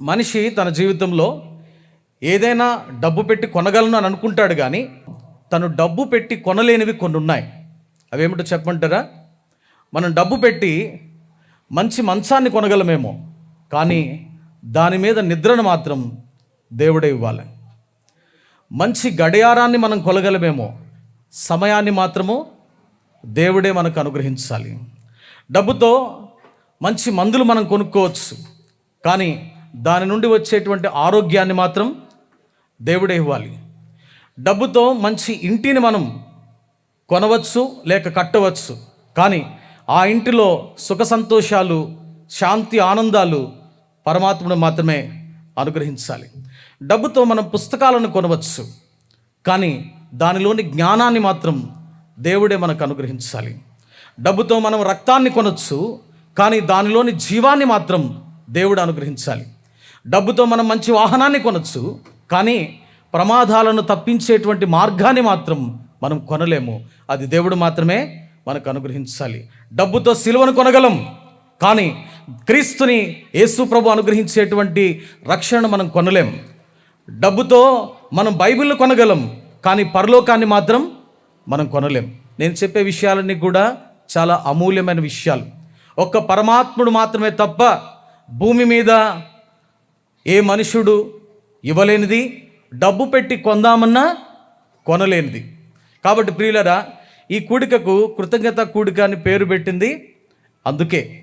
మనిషి తన జీవితంలో ఏదైనా డబ్బు పెట్టి కొనగలను అని అనుకుంటాడు కానీ తను డబ్బు పెట్టి కొనలేనివి కొన్ని ఉన్నాయి అవేమిటో చెప్పమంటారా? మనం డబ్బు పెట్టి మంచి మంచాన్ని కొనగలమేమో కానీ దాని మీద నిద్రను మాత్రం దేవుడే ఇవ్వాలి. మంచి గడియారాన్ని మనం కొనగలమేమో సమయాన్ని మాత్రము దేవుడే మనకు అనుగ్రహించాలి. డబ్బుతో మంచి మందులు మనం కొనుక్కోవచ్చు కానీ దాని నుండి వచ్చేటువంటి ఆరోగ్యాన్ని మాత్రం దేవుడే ఇవ్వాలి. డబ్బుతో మంచి ఇంటిని మనం కొనవచ్చు లేక కట్టవచ్చు. కానీ ఆ ఇంటిలో సుఖ సంతోషాలు శాంతి ఆనందాలు పరమాత్ముడు మాత్రమే అనుగ్రహించాలి. డబ్బుతో మనం పుస్తకాలను కొనవచ్చు కానీ దానిలోని జ్ఞానాన్ని మాత్రం దేవుడే మనకు అనుగ్రహించాలి. డబ్బుతో మనం రక్తాన్ని కొనవచ్చు కానీ దానిలోని జీవాన్ని మాత్రం దేవుడు అనుగ్రహించాలి. డబ్బుతో మనం మంచి వాహనాన్ని కొనవచ్చు కానీ ప్రమాదాలను తప్పించేటువంటి మార్గాన్ని మాత్రం మనం కొనలేము. అది దేవుడు మాత్రమే మనకు అనుగ్రహించాలి. డబ్బుతో సిలువను కొనగలం కానీ క్రీస్తుని యేసు ప్రభు అనుగ్రహించేటువంటి రక్షణను మనం కొనలేం. డబ్బుతో మనం బైబిల్ను కొనగలం కానీ పరలోకాన్ని మాత్రం మనం కొనలేం. నేను చెప్పే విషయాలన్నీ కూడా చాలా అమూల్యమైన విషయాలు. ఒక్క పరమాత్ముడు మాత్రమే తప్ప భూమి మీద ఏ మనుషుడు ఇవ్వలేనిది డబ్బు పెట్టి కొందామన్నా కొనలేనిది. కాబట్టి ప్రియులరా ఈ కూడికకు కృతజ్ఞత కూడిక అని పేరు పెట్టింది అందుకే.